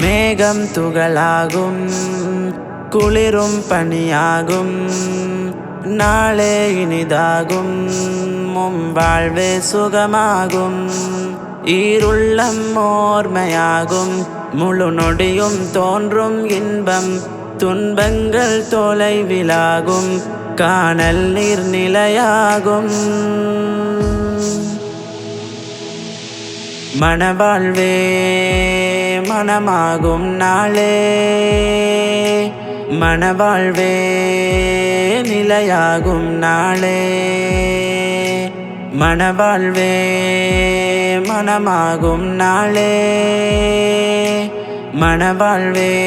மேகம் துகளாகும் குளிரும் பணியாகும் நாளே இனிதாகும் மும் வாழ்வே சுகமாகும் ஈருள்ளம் ஓர்மையாகும் முழு நொடியும் தோன்றும் இன்பம் துன்பங்கள் தொலைவிலாகும் காணல் நீர்நிலையாகும். மணவாழ்வே மனமாகும் நாளே. மணவாழ்வே நிலையாகும் நாளே. மணவாழ்வே மனமாகும் நாளே. மணவாழ்வே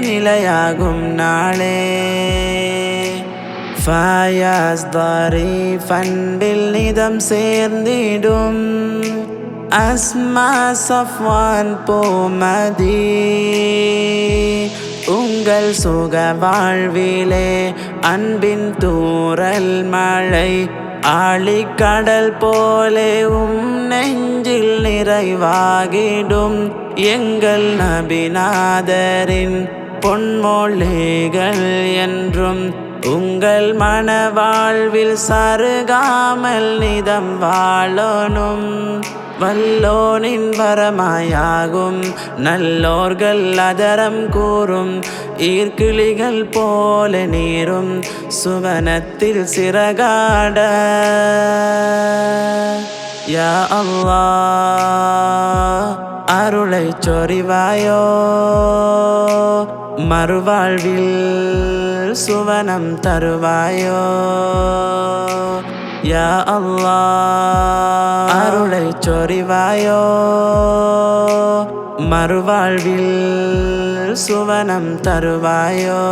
நிலையாகும் நாளே. ஃபாயாஸ் தாரி ஃபன்பில் நிதம் சேர்ந்திடும். அஸ்மா சஃப்வான் போமதி உங்கள் சுக வாழ்விலே அன்பின் தூரல் மழை ஆழிக்கடல் போலே உம் நெஞ்சில் நிறைவாகிடும். எங்கள் நபிநாதரின் பொன்மொழிகள் என்றும் உங்கள் மனவாழ்வில் சருகாமல் நிதம் வாழனும் வல்லோனின் வரமாயாகும். நல்லோர்கள் அதரம் கூறும். ஈர்க்கிளிகள் போல நீரும். சுவனத்தில் சிறகாட. யா அல்லாஹ் அருளை சொறிவாயோ? மறுவாழ்வில் சுவனம் தருவாயோ? யா அல்லாஹ் அருளை சொறிவாயோ மறுவாழ்வில் சுவனம் தருவாயோ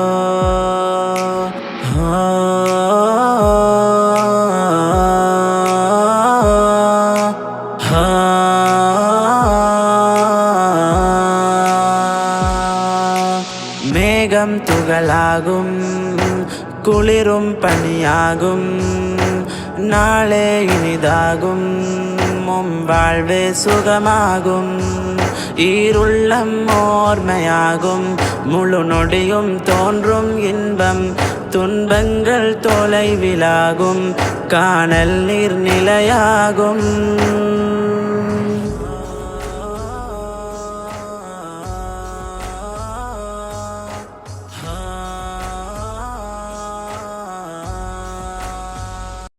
மேகம் துகளாகும் குளிரும் பனியாகும் நாளே இனிதாகும். மும் வாழ்வே சுகமாகும். ஈருள்ளம் ஓர்மையாகும். முழு நொடியும் தோன்றும் இன்பம். துன்பங்கள் தொலைவிலாகும். காணல் நீர்நிலையாகும்.